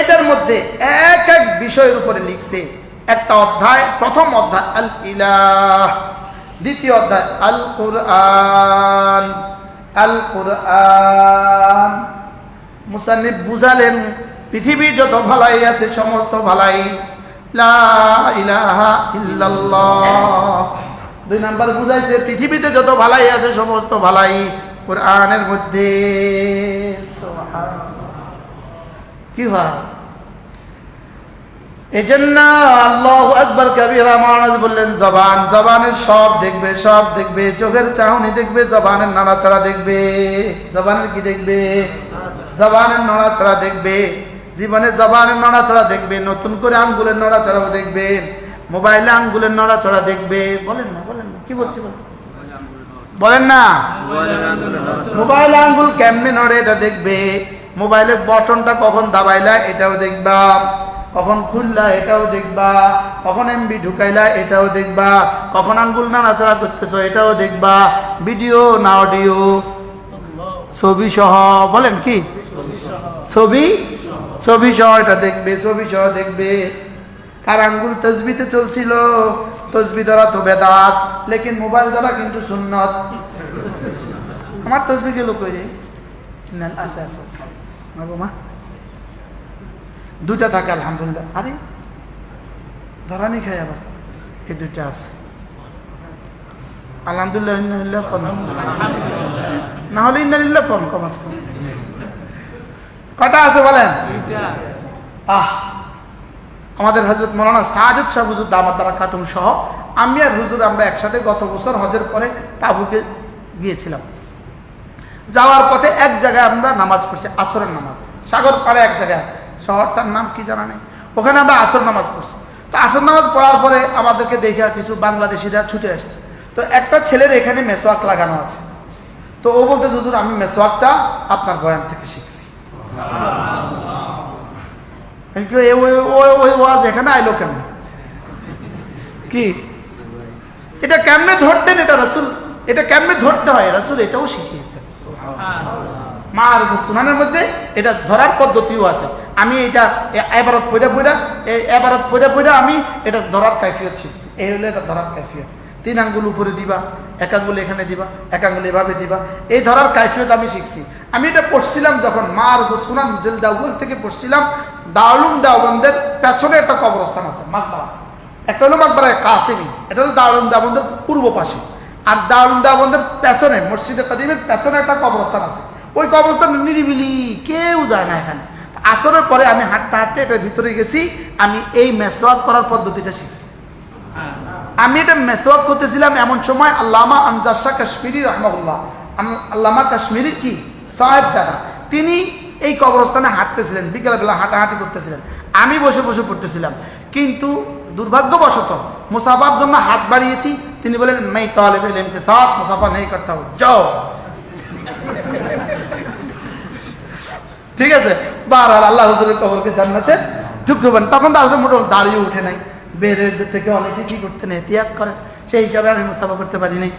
এটার মধ্যে এক এক বিষয়ের উপরে লিখছে একটা অধ্যায়, প্রথম অধ্যায় আল ইলাহ, দ্বিতীয় অধ্যায় আল কুরআন। আল কুরআন। মুসান্নিফ বুঝালেন, পৃথিবী যত ভালাই আছে, সমস্ত ভালাই দুই নাম্বার বুঝাইছে, পৃথিবীতে যত ভালাই আছে, সমস্ত ভালাই কোরআনের মধ্যে। কি হয়? এজন্য আল্লাহ আকবর কবিরা মহারাজ বললেন জবান জবানের সব দেখবে সব দেখবে চোখের চাহনি দেখবে জবানের নাড়াচাড়া দেখবে। জবানের কি দেখবে? জবানের নড়াচড়া দেখবে। জীবনে জবানের নড়াচড়া দেখবে নতুন করে আঙ্গুলের নড়াচড়াও দেখবে মোবাইলে আঙ্গুলের নড়াচড়া দেখবে। বলেন না বলেন না কি বলছি বলেন? বলেন না? মোবাইল আঙ্গুল কেমনে নড়ে এটা দেখবে? মোবাইলের বটনটা কখন দাবাইলা এটাও দেখবা। কখন খুললা এটাও দেখবা। কখন এমবি ঢুকাইলা এটাও দেখবা। কখন আঙ্গুল নাড়াচাড়া করতেছ এটাও দেখবা। ভিডিও না অডিও? ছবি সহ বলেন কি? ছবি ছবি সহ এটা দেখবে ছবি সহ দেখবে। কার আঙ্গুল তসবিতে চলছিল? তসবি দ্বারা তো বেদাত লেকিন মোবাইল দ্বারা কিন্তু সুন্নত। আমার তসবি গেল কই আচ্ছা আচ্ছা আচ্ছা মা দুটা থাকে আলহামদুলিল্লাহ। আরে ধরানি খাই আবার। এই দুটা আছে। আলহামদুলিল্লাহ ইন্নালিল্লাহ কম। না হলে ইন্নালিল্লাহ কম কম কটা আছে বলেন? আহ। আমাদের হজরত মৌলানা সাহাজদ শাহ হুজুর দামাত দ্বারা খাতুম সহ আমি আর হুজুর আমরা একসাথে গত বছর হজের পরে তাবুকে গিয়েছিলাম। যাওয়ার পথে এক জায়গায় আমরা নামাজ পড়ছি, আসরের নামাজ। সাগর পাড়ে এক জায়গায়। শহরটার নাম কি জানা নেই? ওখানে আমরা আসর নামাজ পড়ছি। তো আসর নামাজ পড়ার পরে আমাদেরকে দেখে কিছু বাংলাদেশিরা ছুটে আসছে। তো একটা ছেলের এখানে মেসোয়াক লাগানো আছে। তো ও বলতে হুজুর, আমি মেসোয়াকটা আপনার বয়ান থেকে শিখছি। ওই ওয়াজ এখানে আইলো কেমন কি? এটা কেমনে ধরতেন এটা রসুল? এটা কেমনে ধরতে হয়? রসুল এটাও শিখিয়েছেন। মার সুনানের মধ্যে এটা ধরার পদ্ধতিও আছে। আমি এটা এবারত পয়দা পয়দা এবারত পয়দা পয়দা আমি এটা ধরার কাইফিয়ত শিখছি। এই হলো এটা ধরার কাইফিয়ত। তিন আঙ্গুল উপরে দিবা, এক আঙ্গুল এখানে দিবা, এক আঙ্গুল এভাবে দিবা। এই ধরার কাইফিয়ত আমি শিখছি। আমি এটা পড়ছিলাম যখন মার সুনান জেল দাউল থেকে পড়ছিলাম দাউলুম দাউবন্দের পেছনে একটা কবরস্থান আছে, মাকবারা। একটা হলো মাকবারা কাসিমি, এটা হলো দাউলুম দাউবন্দের পূর্ব পাশে। আর দাউলুম দাউবন্দের পেছনে, মসজিদে কাদিমের পেছনে একটা কবরস্থান আছে। ওই কবরস্থান নিরিবিলি, কেউ যায় না এখানে। আসরের পরে আমি হাঁটতে হাঁটতে এটার ভিতরে গেছি, আমি এই মেসওয়াক করার পদ্ধতিটা শিখছি। আমি এটা মেসওয়াক করতেছিলাম এমন সময় আল্লামা আনজার শাহ কাশ্মীরি রহমাউল্লাহ আল্লামা কাশ্মীরি কি? সাহেব যারা। তিনি এই কবরস্থানে হাঁটতেছিলেন, বিকেলবেলা হাঁটাহাঁটি করতেছিলেন। আমি বসে বসে পড়তেছিলাম। কিন্তু দুর্ভাগ্যবশত মুসাফার জন্য হাত বাড়িয়েছি। তিনি বলেন মেই তালেব সাথ, মুসাফা নেই, করতে হবে যাও। ঠিক আছে? বারবার আল্লাহ হুজুরের কবরকে জান্নাতে ঢুকবেন তখন তো আসলে মোটামুটি দাঁড়িয়ে উঠে নাই। বেরের থেকে অনেকে কি করতেন? এহতিয়াত করে সেই হিসাবে আমি মুসাফা করতে পারিনি।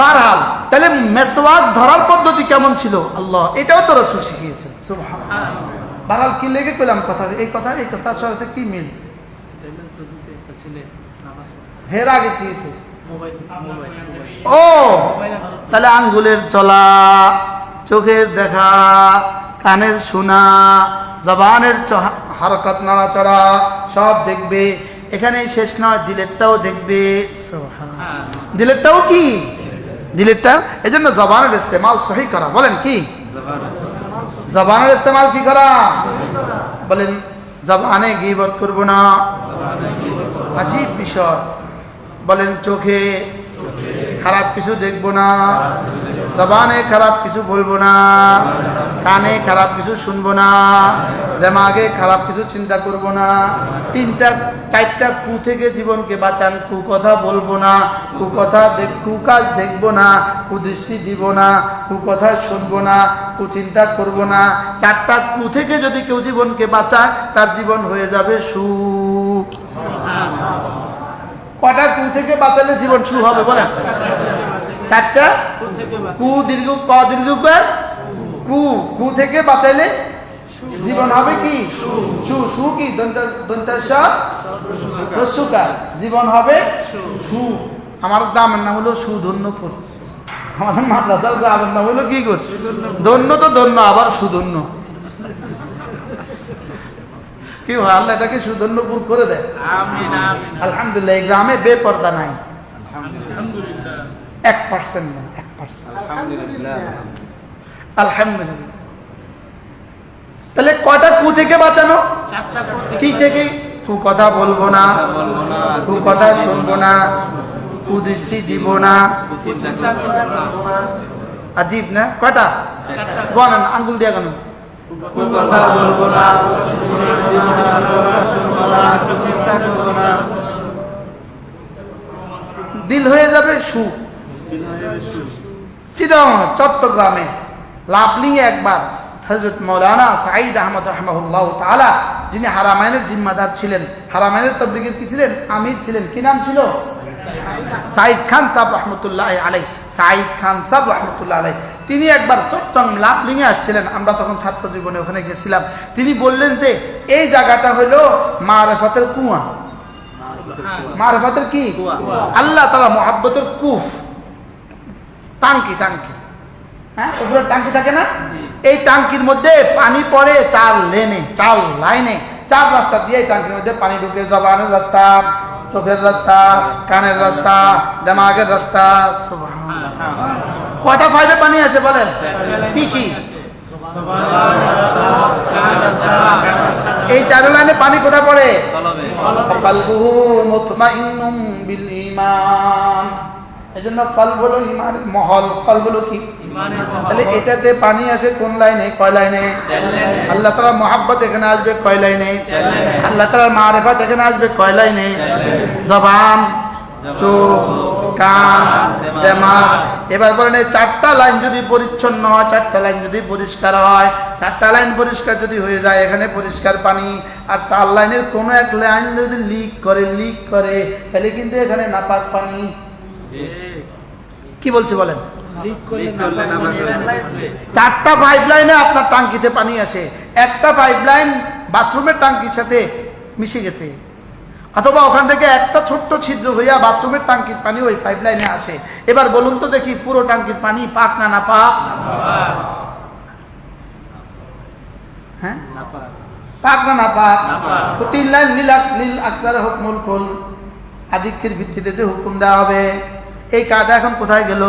বারহাল তাহলে মেসওয়াক ধরার পদ্ধতি কেমন ছিল? আল্লাহ এটাও তো রসুল শিখিয়েছেন। বারাল কি লেগে পেলাম কথা? এই কথা এই কথার সাথে কি মিল? হের আগে কি হয়েছে? ও তাহলে আঙ্গুলের চলা চোখের দেখা কানের শোনা জবানের হরকত নাড়াচড়া সব দেখবে। এখানেই শেষ নয় দিলেরটাও দেখবে। দিলেরটাও কি? দিলেরটা? এই জন্য জবানের ইস্তেমাল সহি করা। বলেন কি? জবানের ইস্তেমাল। কি করা? বলেন জবানে গিবত করব না। আজীব বিষয়। বলেন চোখে খারাপ কিছু দেখব না। জবানে খারাপ কিছু বলব না। কানে খারাপ কিছু শুনব না। দেমাগে খারাপ কিছু চিন্তা করব না। তিনটা, চারটা কু থেকে জীবনকে বাঁচান। কু কথা বলব না। কু কথা দেখ কু কাজ দেখব না। কুদৃষ্টি দিব না। কু কথা শুনব না। কু চিন্তা করব না। চারটা কু থেকে যদি কেউ জীবনকে বাঁচায়, তার জীবন হয়ে যাবে সুখ। কটা কু থেকে বাঁচালে জীবন সু হবে বলেন। চারটা? কু দীর্ঘ ক দীর্ঘ ক, কু থেকে বাঁচাইলে জীবন হবে কি? সু। সু কি? দন্ত দন্তাস দস্যুকার জীবন হবে সু। আমার গ্রামের নাম হলো সুধন্যপুর। আমাদের মাদ্রাসার গ্রামের নাম হলো কি করছে ধন্য তো ধন্য আবার সুধন্য। কি হয় আল্লাহ এটাকে সুধন্যপুর করে দেয়। আমিন, আমিন। আলহামদুলিল্লাহ এই গ্রামে বেপর্দা নাই। এক পার্সেন্ট না এক পার্সেন্ট। আলহামদুলিল্লাহ। তাহলে কয়টা কু থেকে বাঁচানো? কু থেকে কি কথা বলব না কু কথা শুনব না কু দৃষ্টি দিব না। আজীব না? কয়টা? গণন আঙ্গুল দিয়ে গণন। দিল হয়ে যাবে সু। চিটং চট্টগ্রামে লাভলিংয়ে একবার হজরত মৌলানা সাঈদ আহমদ রহমাহুল্লাহ তাআলা, যিনি হারামাইনের জিম্মাদার ছিলেন। হারামাইনের তবলিগের কি ছিলেন? আমির ছিলেন। কি নাম ছিল? সাইদ খান সাহ রহমতুল্লাহ আলাই সাইদ খান সাহ রহমতুল্লাহ আলাই তিনি একবার চট্টগ্রাম লাভলিংয়ে আসছিলেন। আমরা তখন ছাত্র জীবনে ওখানে গেছিলাম। তিনি বললেন যে এই জায়গাটা হলো মারেফতের কুয়া। মারেফতের কি? আল্লাহ তালা মোহাব্বতের কুফ। টাঙ্কি টাঙ্কি হ্যাঁ উপরে টাঙ্কি থাকে না? এই টাঙ্কির মধ্যে পানি পড়ে চার লেনে চার লাইনে চার রাস্তা দিয়ে এই টাঙ্কির মধ্যে পানি ঢুকে জবানের রাস্তা চোখের রাস্তা কানের রাস্তা দেমাগের রাস্তা। কয়টা ফাইভে পানি আসে বলেন? কি কি? এই চার লাইনে পানি কোথায় পড়ে? কলবে কলবুহু মুতমাইন্নুম বিল ইমানের মহল কলব হলো কি তাহলে এটাতে পানি আসে কোন লাইনে? কয় লাইনে? আল্লাহ তাআলা মোহাব্বত এখানে আসবে কয় লাইনে? আল্লাহ তাআলার মারিফাত এখানে আসবে কয় লাইনে? জবান। চোখ কান দেমাগ। এবার বলেন এই চারটা লাইন যদি পরিচ্ছন্ন হয় চারটা লাইন যদি পরিষ্কার হয় চারটা লাইন পরিষ্কার যদি হয়ে যায় এখানে পরিষ্কার পানি আর চার লাইনের কোনো এক লাইন যদি লিক করে লিক করে তাহলে কিন্তু এখানে নাপাক পানি। কি বলছি বলেন? চারটা পাইপ লাইনে আপনার টাঙ্কিতে পানি আসে। একটা পাইপ লাইন বাথরুমের টাঙ্কির সাথে মিশে গেছে। অথবা ওখান থেকে একটা ছোট্ট ছিদ্র হইয়া বাথরুমের টাঙ্কির পানি ওই পাইপ লাইনে আসে। এবার বলুন তো দেখি পুরো টাঙ্কির পানি পাক না না পাক? হ্যাঁ? পাক। না না পাক? তিন লাইন নীল আক- নীল আকসার হুকমুল কুল আদিক্ষের ভিত্তিতে যে হুকুম দেওয়া হবে এই কায়দা এখন কোথায় গেল?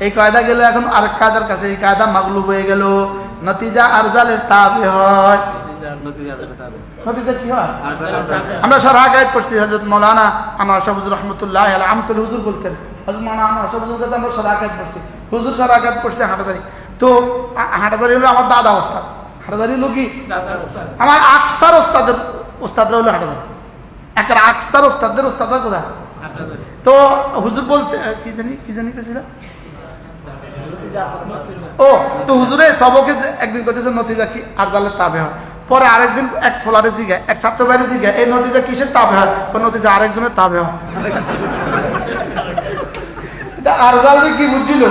এই কায়দা গেল এখন আরেক কায়দার কাছে এই কায়দা মাগলুব হয়ে গেল। নতিজা আরজালের তাবে হয়। নতিজা কি হয়? আমরা সর আগায়ত পড়ছি হজরত মৌলানা আনোয়ার শাহুজুর রহমতুল্লাহ আমতুল হুজুর বলতেন। হজরত মৌলানা কাছে আমরা সর আগায়ত পড়ছি। হুজুর আগায়ত হাঁটাদারি তো হাঁটাদারি হলো আমার দাদা ওস্তাদ। হাঁটাদারি হলো কি? আমার আকসার ওস্তাদের ওস্তাদরা হলো হাঁটাদারি একটা আকসার ওস্তাদের ওস্তাদরা কোথায়? তো হুজুর বলতে কি জানি কি জানি পেয়েছিল ও তো হুজুরে সবকে একদিন কইতেছে নতিজা কি আর জালের তাবে হয়। পরে আরেকদিন এক ফোলারে জিগায়, এক ছাত্র বাইরে জিগায়, এই নতিজা কিসের তাবে হয়? নতিজা আরেকজনের তাবে হয়। এটা আর জাল কি বুঝছিল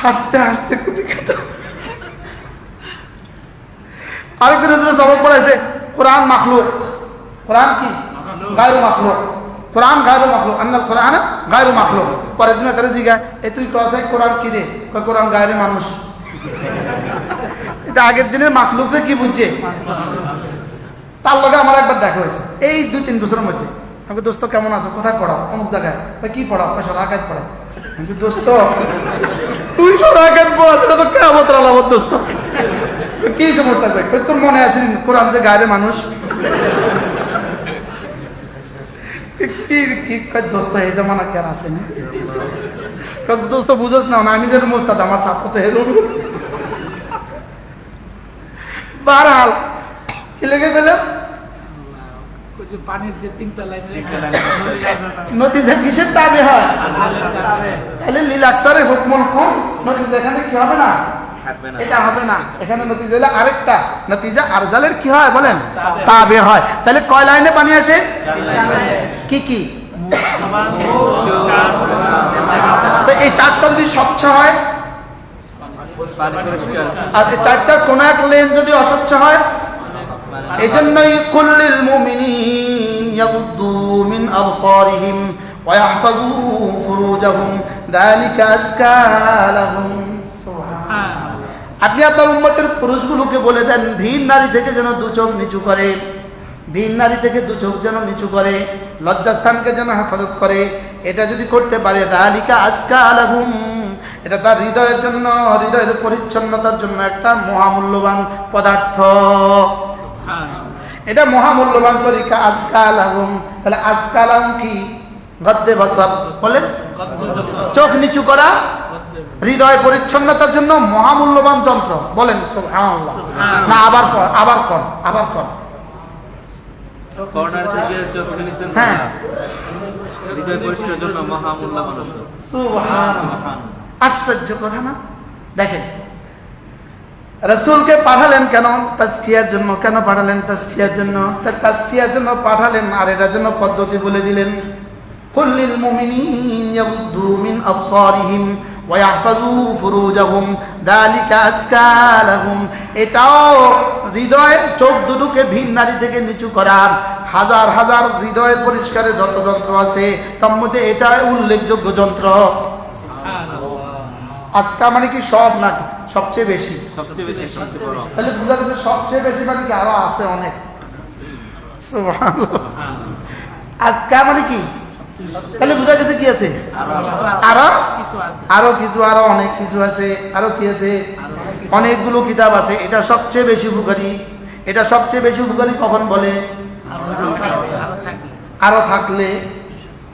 হাসতে হাসতে কুটি কাটা। আরেকদিন সবক পড়াইছে, কোরআন কোরআন কি? গায়রু মাখলুক। কোরআন গায়রু মাখলুক। আন্নাল কোরআন গায়রু মাখলুক। পরের দিন করে জিগা এ তুই কোরআন কি রে? কোরআন গায়রে মানুষ। এটা আগের দিনের মাখলুকরে কি বুঝছে? তার লগে আমার একবার দেখা হয়েছে। এই দুই তিন বছরের মধ্যে। আমাকে দোস্ত কেমন আছে? কোথায় পড়াও অমুক জায়গায়? কয়, কি পড়াও কয় সরাকাত পড়ায় কিন্তু দোস্ত তুই সরাকাত পড়া সেটা তো কেমন আলামত দোস্ত। কি সমস্যা কই, তোর মনে আছে কোরআন যে গায়ের মানুষ? কি কি দোস্ত এই জামানা কেন আছে না? দোস্ত বুঝোস না আমি যে মোস্তাদ আমার ছাত্র তো হেরো। বারহাল। কি লেগে গেলাম ওই যে পানির যে তিনটা লাইন নতিজা কিসের দাবি হয়? তাহলে লীল হুকমুল কুল নতিজা এখানে কি হবে না? এটা হবে না। এখানে নতিজা হলে আরেকটা। নতিজা আরজালের কি হয় বলেন? তাবে। হয়। তাহলে কয় লাইনে পানি আসে? কি কি? তো এই চারটা যদি স্বচ্ছ হয় আর এই চারটার কোনো এক লেন যদি অস্বচ্ছ হয় এই জন্যই কুল্লিল মুমিনিন ইয়াগুদ্দু মিন আবসারিহিম ওয়া ইয়াহফাযু ফুরুজাহুম। যালিকা আজকা লাহুম। আপনি আপনার উম্মতের পুরুষগুলোকে বলে দেন ভিন নারী থেকে যেন দু চোখ নিচু করে ভিন নারী থেকে দু চোখ যেন নিচু করে লজ্জাস্থানকে যেন হেফাজত করে। এটা যদি করতে পারে তালিকা আজকা আলাহুম এটা তার হৃদয়ের জন্য হৃদয়ের পরিচ্ছন্নতার জন্য একটা মহামূল্যবান পদার্থ। এটা মহামূল্যবান পরীক্ষা আজকাল আলাহুম তাহলে আজকাল আলাহুম কি গদ্দে বসর বলেন চোখ নিচু করা হৃদয় পরিচ্ছন্নতার জন্য মহামূল্যবান যন্ত্র। বলেন সুবহানাল্লাহ। না আবার কর আবার কর আবার কর। কর্নার থেকে চোখ নিচে হ্যাঁ। হৃদয় পরিষ্কার জন্য মহামূল্যবান। আশ্চর্য কথা না? দেখেন রসুলকে পাঠালেন কেন? তাস্কিয়ার জন্য কেন পাঠালেন? তাস্কিয়ার জন্য? তার তাস্কিয়ার জন্য পাঠালেন আর এটার জন্য পদ্ধতি বলে দিলেন। কুল্লিল মুমিনিন ইয়াগুদ্দু মিন আবসারিহিম ওয়া ইয়াহফাযু ফুরুজাহুম যালিকা আজকা লাহুম। এটাও হৃদয় চোখ দুটোকে ভিন নারী থেকে নিচু করা। হাজার হাজার হৃদয় পরিষ্কারের যত যন্ত্র আছে তার মধ্যে এটা উল্লেখযোগ্য যন্ত্র। আজকা মানে কি সব নাকি? সবচেয়ে বেশি। তাহলে বোঝা যাচ্ছে সবচেয়ে বেশি মানে কি আরও আছে অনেক। আজকা মানে কি? তাহলে বোঝা গেছে কি আছে? আরও আরও? কিছু আরও অনেক কিছু আছে আরও কি আছে? অনেকগুলো কিতাব আছে। এটা সবচেয়ে বেশি উপকারী। এটা সবচেয়ে বেশি উপকারী কখন বলে? আরও থাকলে আরও থাকলে।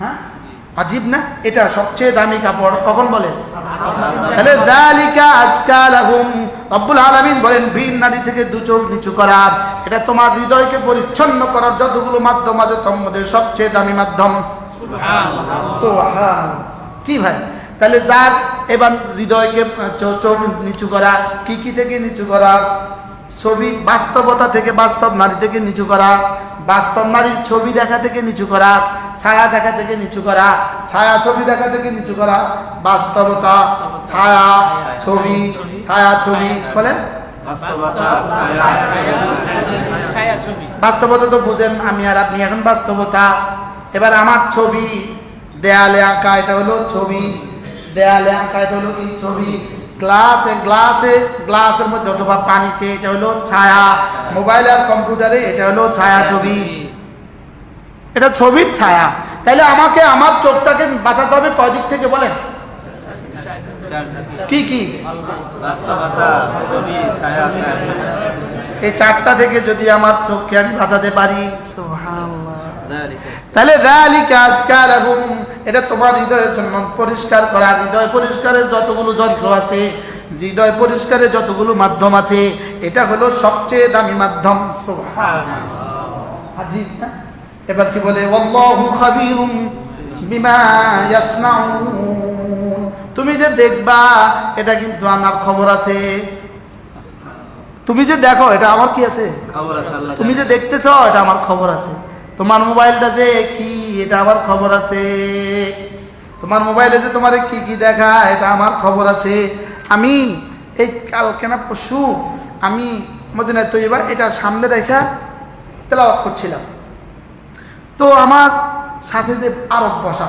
হ্যাঁ? আজীব না? এটা সবচেয়ে দামি কাপড়। কখন বলে? তাহলে দালিকা আজকা লাহুম রব্বুল আলামিন বলেন ভিন নারী থেকে দু চোখ নিচু করা। এটা তোমার হৃদয়কে পরিচ্ছন্ন করার যতগুলো মাধ্যম আছে মধ্যে সবচেয়ে দামি মাধ্যম। কি ভাই? তাহলে যার এবার হৃদয়কে চো- চোখ নিচু করা কি কি থেকে নিচু করা? ছবি বাস্তবতা থেকে বাস্তব নারী থেকে নিচু করা। বাস্তব নারীর ছবি দেখা থেকে নিচু করা ছায়া দেখা থেকে নিচু করা ছায়া ছবি দেখা থেকে নিচু করা বাস্তবতা ছায়া ছবি ছায়া ছবি বলেন? বাস্তবতা ছায়া ছায়া ছবি। বাস্তবতা তো বুঝেন আমি আর আপনি এখন বাস্তবতা। এবার আমার ছবি দেয়ালে আঁকা এটা হলো ছবি দেয়ালে আঁকা এটা হলো কি ছবি? গ্লাসে গ্লাসে গ্লাসের মধ্যে অথবা পানিতে এটা হলো ছায়া। মোবাইল আর কম্পিউটারে এটা হলো ছায়া ছবি। এটা ছবির ছায়া। তাহলে আমাকে আমার চোখটাকে বাঁচাতে হবে কয়দিক থেকে বলেন? কি কি? এই চারটা থেকে যদি আমার চোখকে আমি বাঁচাতে পারি। তাহলে এটা তোমার হৃদয়ের জন্য পরিষ্কার করা হৃদয় পরিষ্কারের যতগুলো যন্ত্র আছে হৃদয় পরিষ্কারের যতগুলো মাধ্যম আছে এটা হলো সবচেয়ে দামি মাধ্যম না? এবার কি বলে তুমি যে দেখবা এটা কিন্তু আমার খবর আছে। তুমি যে দেখো এটা আমার কি আছে? তুমি যে দেখতেছ এটা আমার খবর আছে। তোমার মোবাইলটা যে কি, এটা আমার খবর আছে। তোমার মোবাইলে যে তোমার কি কি দেখা এটা আমার খবর আছে। আমি এই কালকে না পশু আমি মদিনায় তৈবা এটা সামনে রেখা তেলাওয়াত করছিলাম। তো আমার সাথে যে আরব বসা,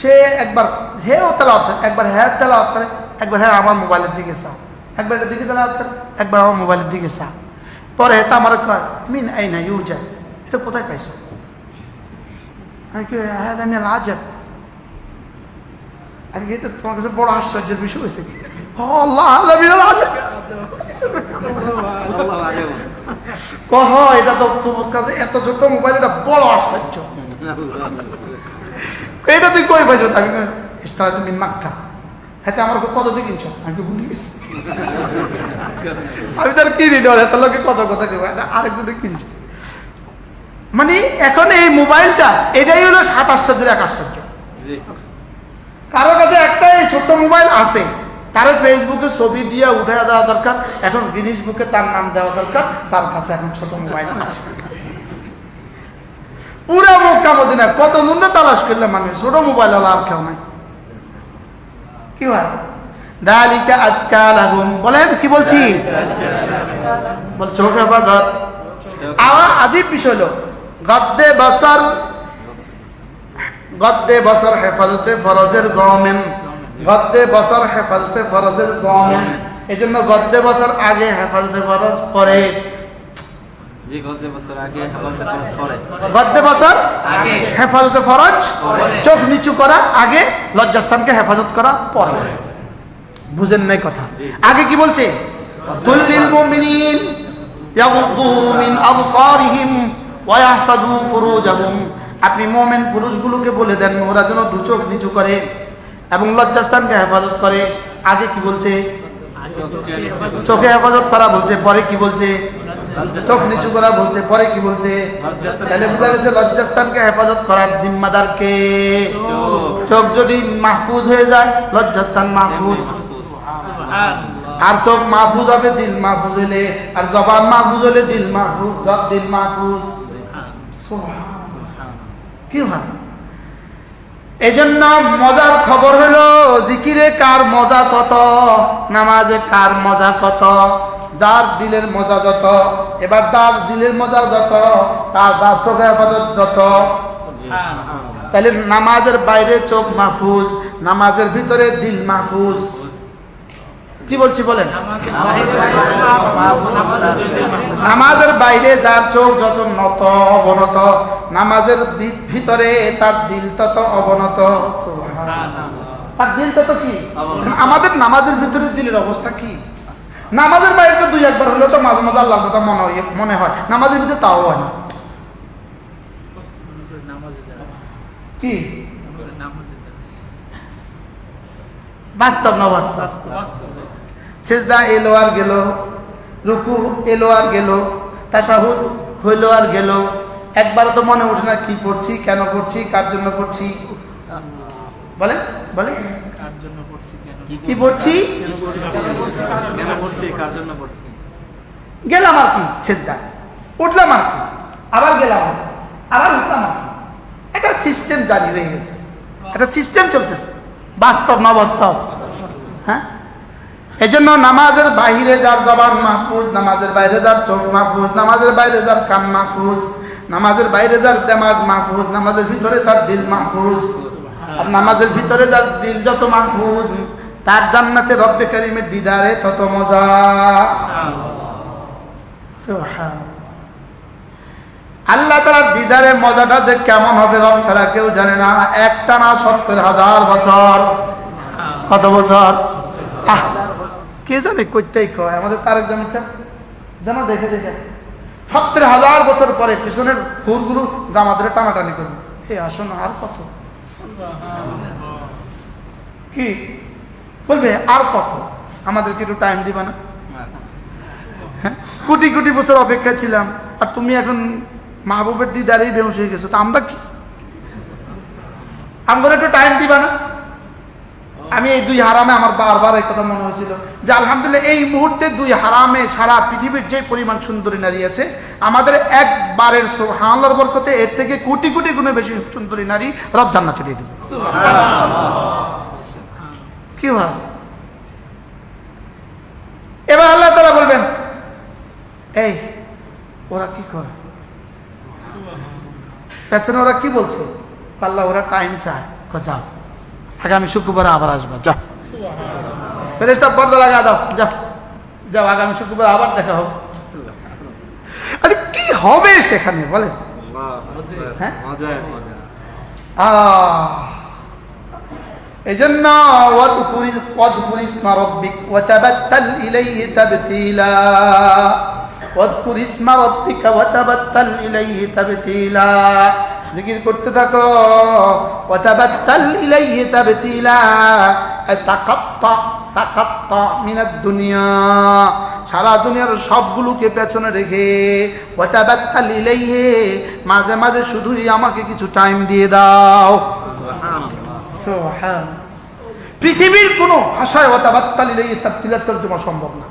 সে একবার হেও তেলাওয়াত একবার হ্যাঁ তেলাওয়াত করে, একবার হ্যাঁ আমার মোবাইলের দিকে চা একবার এটার দিকে তেলাওয়াত করে, একবার আমার মোবাইলের দিকে চা পরে হেতা আমার কয়, মিন এই না ইউজা এটা কোথায় পাইছো? কহ, এটা তো তোমার কাছে এত ছোট মোবাইল, এটা বড় আশ্চর্য। এটা তুই কই পাইছো? আমি ইস্তারা তুমি মাক্কা। হ্যাঁ আমার কত দিয়ে কিনছো? আমি ভুলে গেছি? আমি তার কিনি না তার লোকে কত কথা কেউ আরেকজনে কিনছে। মানে এখন এই মোবাইলটা এটাই হলো সাত আশ্চর্যের এক আশ্চর্য। কারও কাছে একটা এই ছোট্ট মোবাইল আছে তার ফেসবুকে ছবি দিয়ে উঠে দেওয়া দরকার এখন গিনিস বুকে তার নাম দেওয়া দরকার তার কাছে এখন ছোট মোবাইল আছে। পুরা মক্কা মদিনা কত নুন্ড তালাশ করলে মানুষ ছোট মোবাইল আলা আর কেউ নাই। কি হয়? দালিকা আজকাল আগুন বলেন কি বলছি? বল চোখ হেফাজত। আমার আজীব বিষয় হলো গদ্দে বসর গদ্দে বসর হেফাজতে ফরজের গমেন গদ্দে বসর হেফাজতে ফরজের গমেন এই জন্য গদ্দে বসর আগে হেফাজতে ফরজ পরে হেফাজতে গদ্দে বসর হেফাজতে ফরজ চোখ নিচু করা আগে লজ্জাস্থানকে হেফাজত করা পরে বুঝেন নাই কথা? আগে কি বলছে? কুল্লিল মুমিনিন ইয়াগুদ্দু মিন আবসারিহিম। আপনি মুমিন পুরুষগুলোকে বলে দেন, ওরা যেন দু চোখ নিচু করে এবং লজ্জাস্থানকে হেফাজত করে। আগে কি বলছে? চোখে হেফাজত করা বলছে, পরে কি বলছে? চোখ নিচু করা বলছে, পরে কি বলছে? তাহলে বোঝা গেছে লজ্জাস্থানকে হেফাজত করার জিম্মাদার কে? চোখ। যদি মাহফুজ হয়ে যায়, লজ্জাস্থান মাহফুজ। আর চোখ মাহফুজ হবে দিল মাহফুজ হইলে, আর জবান মাহফুজ হলে দিল মাহফুজ দিল মাহফুজ। কি হয়? এই জন্য মজার খবর হলো জিকিরে কার মজা কত নামাজে কার মজা কত যার দিলের মজা যত এবার তার দিলের মজা যত তার যার চোখে আপাতত যত। তাহলে নামাজের বাইরে চোখ মাহফুজ নামাজের ভিতরে দিল মাহফুজ। কি বলছি বলেন? নামাজের বাইরে যার চোখ যত নত অবনত নামাজের ভিতরে তার দিল তত অবনত। তার দিল তত কি? আমাদের নামাজের ভিতরে দিলের অবস্থা কি? নামাজের বাইরে তো দুই একবার হলে তো মাঝে মাঝে কথা মনে হয় মনে হয়। নামাজের ভিতরে তাও হয় না। কি? বাস্তব না বাস্তব। সেজদা এলো আর গেল রুকু এলো আর গেল তাসাহুদ হইল আর গেল। একবার তো মনে ওঠে না কি করছি কেন করছি কার জন্য করছি? বলে বলে কি পড়ছি কেন পড়ছি কার জন্য পড়ছি গেলাম আর কি সেজদা। উঠলাম আর কি আবার গেলাম আবার উঠলাম আর কি। একটা সিস্টেম জারি হয়ে গেছে একটা সিস্টেম চলতেছে। বাস্তব না বাস্তব? হ্যাঁ? এই জন্য নামাজের বাইরে যার জবান মাহফুজ নামাজের বাইরে যার চোখ মাহফুজ নামাজের বাইরে যার কান মাহফুজ নামাজের বাইরে যার দেমাগ মাহফুজ নামাজের ভিতরে তার দিল মাহফুজ। আর নামাজের ভিতরে যার দিল যত মাহফুজ তার জান্নাতে রব্বে কারিমের দিদারে তত মজা। আল্লাহ তালার দিদারের মজাটা যে কেমন হবে রব ছাড়া কেউ জানে না। একটা না সত্তর হাজার বছর। কত বছর? আহ, কে জানে কইতেই কয়? আমাদের তারেক জামিন সাহেব যেন দেখে দেখে। সত্তর হাজার বছর পরে পিছনের ফুলগুলো জামাদের টানাটানি করবে। এই আসুন আর কত? কি? বলবে, আর কত? আমাদেরকে একটু টাইম দিবা না? হ্যাঁ? কোটি কোটি বছর অপেক্ষা ছিলাম, আর তুমি এখন মাহবুবের দিদারেই বেউস হয়ে গেছো, তো আমরা কি? আমাদের একটু টাইম দিবা না? আমি এই দুই হারামে আমার বারবার এই কথা মনে হয়েছিল যে আলহামদুলিল্লাহ এই মুহূর্তে দুই হারামে ছাড়া পৃথিবীর যে পরিমাণ সুন্দরী নারী আছে আমাদের একবারের হামলার বরকতে এর থেকে কোটি কোটি গুণে বেশি সুন্দরী নারী রব জান্নাত ছড়িয়ে দেবে। কি ভাব? এবার আল্লাহ তালা বলবেন এই ওরা কি করে পেছনে ওরা কি বলছে? পাল্লা ওরা টাইম চায়। যাও। আগামী শুক্রবার আবার আসব যা। ফেরেস্তা পর্দা লাগা দাও। যা। যাও আগামী শুক্রবার আবার দেখা হোক আচ্ছা কি হবে সেখানে বলে? হ্যাঁ? এই জন্য ইলাইহি তাবতিলা। জিকির করতে থাকো। দুনিয়া। সারা দুনিয়ার সবগুলোকে পেছনে রেখে মাঝে মাঝে শুধুই আমাকে কিছু টাইম দিয়ে দাও। পৃথিবীর কোন ভাষায় ওয়াতাবাত্তাল ইলাইহি তাবতিলার জমা সম্ভব না।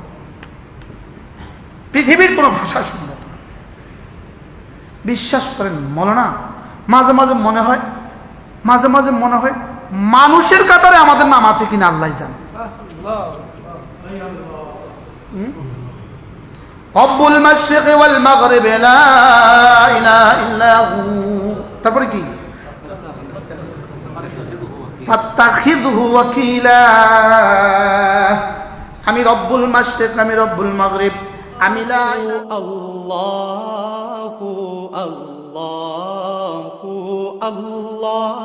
পৃথিবীর কোন ভাষা সম্ভব না। বিশ্বাস করেন মলনা মাঝে মাঝে মনে হয়, মাঝে মাঝে মনে হয় মানুষের কাতারে আমাদের নাম আছে কিনা আল্লাহ জান। রব্বুল তারপরে কি? আমি রব্বুল মাশরিক, আমি রব্বুল মাগরিব, আমি আল্লাহ الله الله.